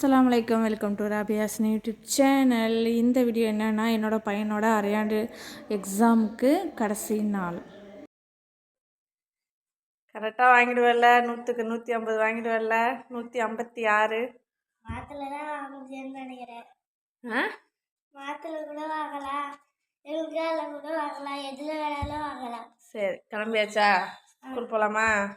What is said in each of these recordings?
அஸ்ஸலாமு அலைக்கும். Welcome to ராபியாஸ்னி யூடியூப் சேனல். இந்த வீடியோ என்னன்னா என்னோட பையனோட அரையாண்டு எக்ஸாமுக்கு கடைசி நாள். கரெக்டாக வாங்கிடுவல்ல. நூற்றுக்கு நூற்றி ஐம்பது வாங்கிடுவல்ல. நூற்றி ஐம்பத்தி ஆறு. மாத்துல தான் வாங்க முடியும்னு நினைக்கிறேன். ஆ? மாத்துல கூட வாங்கலாம் எங்களுக்கால கூட வாங்கலாம் எதுல வேணாலும் வாங்கலாம். சரி கிளம்பியாச்சா? ஸ்கூல் போகலாமா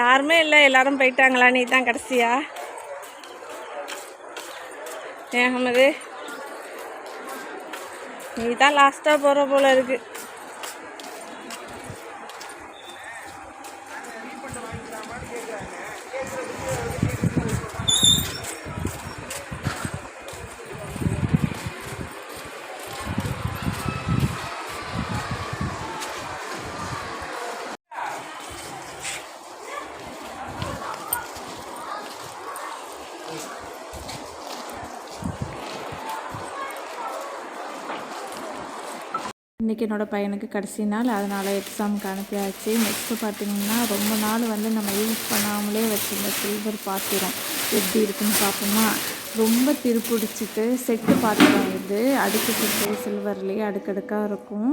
யாருமே இல்லை எல்லாரும் போயிட்டாங்களா? நீ தான் கடைசியா? ஏகமது அகமது நீ தான் லாஸ்ட்டாக போகிற போல இருக்கு. இன்றைக்கி என்னோடய பையனுக்கு கடைசி நாள் அதனால் எக்ஸாமுக்கு அனுப்பியாச்சு நெக்ஸ்ட்டு பார்த்தீங்கன்னா ரொம்ப நாள் வந்து நம்ம யூஸ் பண்ணாமலே வச்சுருந்த சில்வர் பாத்திரம் எப்படி இருக்குன்னு பார்ப்போமா? ரொம்ப திருப்பிடிச்சிட்டு செட்டு பாத்திரம் இது அடுக்கு செட்டு சில்வர்லேயே அடுக்கடுக்காக இருக்கும்.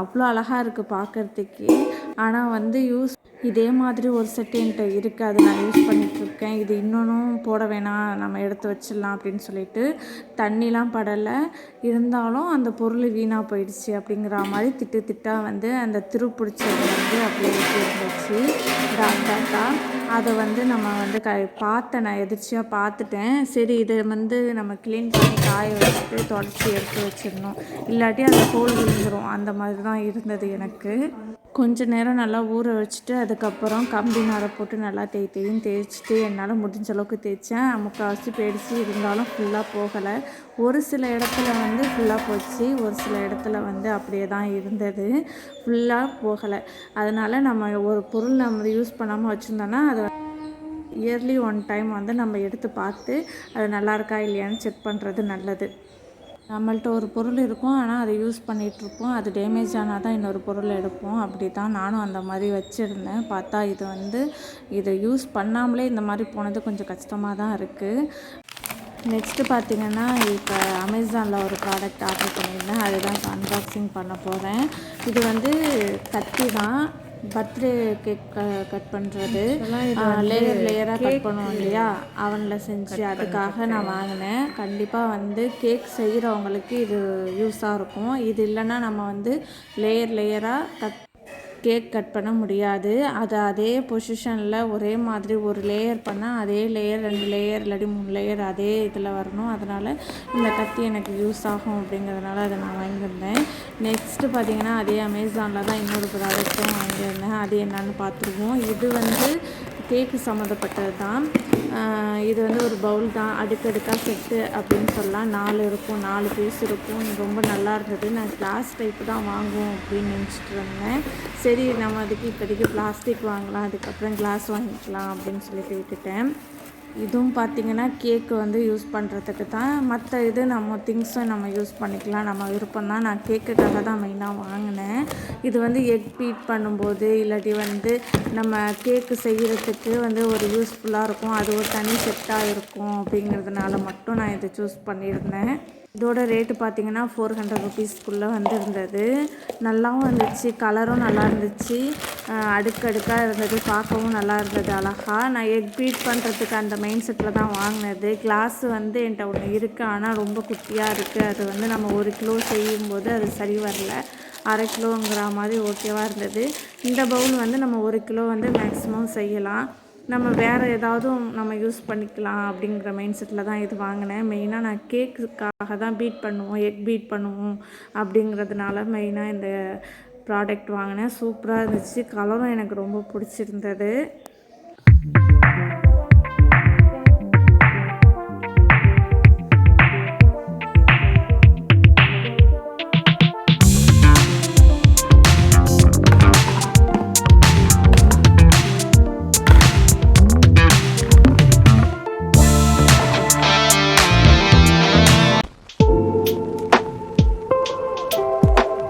அவ்வளோ அழகாக இருக்குது பார்க்குறதுக்கே. ஆனால் வந்து யூஸ் இதே மாதிரி ஒரு செட் என்கிட்ட இருக்குது அது நான் யூஸ் பண்ணிகிட்ருக்கேன் இது இன்னொன்றும் போட வேணாம். நம்ம எடுத்து வச்சிடலாம் அப்படின்னு சொல்லிட்டு தண்ணிலாம் படலை. இருந்தாலும் அந்த பொருள் வீணாக போயிடுச்சு அப்படிங்கிற மாதிரி திட்டு திட்டாக வந்து அந்த திருப்பிடிச்சது வந்து அப்படியே இருந்துச்சு டாட் டாட்டா அதை வந்து நம்ம வந்து க பார்த்தேன் நான் எதிர்ச்சியாக பார்த்துட்டேன். சரி இதை வந்து நம்ம க்ளீன் பண்ணி காய வச்சுட்டு தொடச்சி எடுத்து வச்சிடணும். இல்லாட்டி அந்த ஹோல் விழுந்துடும் அந்த மாதிரி தான் இருந்தது எனக்கு. கொஞ்ச நேரம் நல்லா ஊற வச்சுட்டு அதுக்கப்புறம் கம்பி நாரை போட்டு நல்லா தேய் தேயும் தேய்ச்சிட்டு என்னால் முடிஞ்ச அளவுக்கு தேய்ச்சேன். முக்கால்வாசி பேடிச்சு இருந்தாலும் ஃபுல்லாக போகலை. ஒரு சில இடத்துல வந்து ஃபுல்லாக போச்சு. ஒரு சில இடத்துல வந்து அப்படியே தான் இருந்தது. ஃபுல்லாக போகலை. அதனால் நம்ம ஒரு பொருள் நம்ம யூஸ் பண்ணாமல் வச்சுருந்தோன்னா அதை இயர்லி ஒன் டைம் வந்து நம்ம எடுத்து பார்த்து அது நல்லா இருக்கா இல்லையான்னு செக் பண்ணுறது நல்லது. நம்மள்ட்ட ஒரு பொருள் இருக்கும் ஆனால் அதை யூஸ் பண்ணிகிட்ருப்போம் அது டேமேஜ் ஆனால் தான் இன்னொரு பொருள் எடுப்போம். அப்படி தான் நானும் அந்த மாதிரி வச்சுருந்தேன். பார்த்தா இது வந்து இதை யூஸ் பண்ணாமலே இந்த மாதிரி போனது கொஞ்சம் கஷ்டமாக தான் இருக்குது நெக்ஸ்ட்டு பார்த்தீங்கன்னா இப்போ அமேசானில் ஒரு ப்ராடக்ட் ஆர்டர் பண்ணியிருந்தேன். அதுதான் இப்போ அன்பாக்சிங் பண்ண போகிறேன் இது வந்து கத்தி தான். பர்த்டே கேக் கட் பண்ணுறது லேயர் லேயராக கட் பண்ணுவோம் இல்லையா? அவனில் செஞ்சு அதுக்காக நான் வாங்கினேன். கண்டிப்பாக வந்து கேக் செய்கிறவங்களுக்கு இது யூஸாக இருக்கும். இது இல்லைன்னா நம்ம வந்து லேயர் லேயராக கட் கேக் கட் பண்ண முடியாது. அது அதே பொசிஷனில் ஒரே மாதிரி ஒரு லேயர் பண்ணால் அதே லேயர் ரெண்டு லேயர் இல்லாட்டி மூணு லேயர் அதே இதில் வரணும். அதனால் இந்த கத்தி எனக்கு யூஸ் ஆகும் அப்படிங்கிறதுனால அதை நான் வாங்கியிருந்தேன். நெக்ஸ்ட்டு பார்த்தீங்கன்னா அதே அமேசானில் தான் இன்னொரு ப்ராடக்ட்டும் வாங்கியிருந்தேன். அது என்னென்னு பார்த்துருவோம். இது வந்து கேக்கு சம்மந்தப்பட்டது தான். இது வந்து ஒரு பவுல் தான். அடுக்கடுக்காக செட்டு அப்படின்னு சொல்லலாம். நாலு இருக்கும். நாலு பீஸ் இருக்கும். ரொம்ப நல்லா இருந்தது. நான் கிளாஸ் டைப்பு தான் வாங்குவோம் அப்படின்னு நினச்சிட்டு இருந்தேன். சரி நம்ம அதுக்கு இப்போதைக்கு பிளாஸ்டிக் வாங்கலாம். அதுக்கப்புறம் கிளாஸ் வாங்கிக்கலாம் அப்படின்னு சொல்லிட்டு விட்டுட்டேன். இதுவும் பார்த்திங்கன்னா கேக்கு வந்து யூஸ் பண்ணுறதுக்கு தான். மற்ற இது நம்ம திங்ஸும் நம்ம யூஸ் பண்ணிக்கலாம். நம்ம விருப்பம் தான் நான் கேக்குக்காக தான் மெயினாக வாங்கினேன். இது வந்து எக் பீட் பண்ணும்போது இல்லாட்டி வந்து நம்ம கேக்கு செய்கிறதுக்கு வந்து ஒரு யூஸ்ஃபுல்லாக இருக்கும். அது ஒரு தனி செட்டாக இருக்கும் அப்படிங்கிறதுனால மட்டும் நான் இதை சூஸ் பண்ணியிருந்தேன். இதோட ரேட்டு பார்த்தீங்கன்னா ஃபோர் ஹண்ட்ரட் ருபீஸ்க்குள்ளே வந்துருந்தது. நல்லாவும் இருந்துச்சு. கலரும் நல்லா இருந்துச்சு. அடுக்கடுக்காக இருந்தது. பார்க்கவும் நல்லா இருந்தது. அழகாக நான் எக் பீட் பண்ணுறதுக்கு அந்த மெயின் செட்டில் தான் வாங்கினது. கிளாஸ் வந்து என்கிட்ட ஒன்று இருக்குது ஆனால் ரொம்ப குட்டியாக இருக்குது அது வந்து நம்ம ஒரு கிலோ செய்யும்போது அது சரி வரல. அரை கிலோங்கிற மாதிரி ஓகேவாக இருந்தது. இந்த பவுல் வந்து நம்ம ஒரு கிலோ வந்து மேக்ஸிமம் செய்யலாம். நம்ம வேறு ஏதாவது நம்ம யூஸ் பண்ணிக்கலாம் அப்படிங்கிற மைண்ட் செட்டில் தான் இது வாங்கினேன். மெயினாக நான் கேக்குக்காக தான் பீட் பண்ணுவோம் எக் பீட் பண்ணுவோம் அப்படிங்கிறதுனால மெயினாக இந்த ப்ராடக்ட் வாங்கினேன். சூப்பராக இருந்துச்சு. கலரும் எனக்கு ரொம்ப பிடிச்சிருந்தது.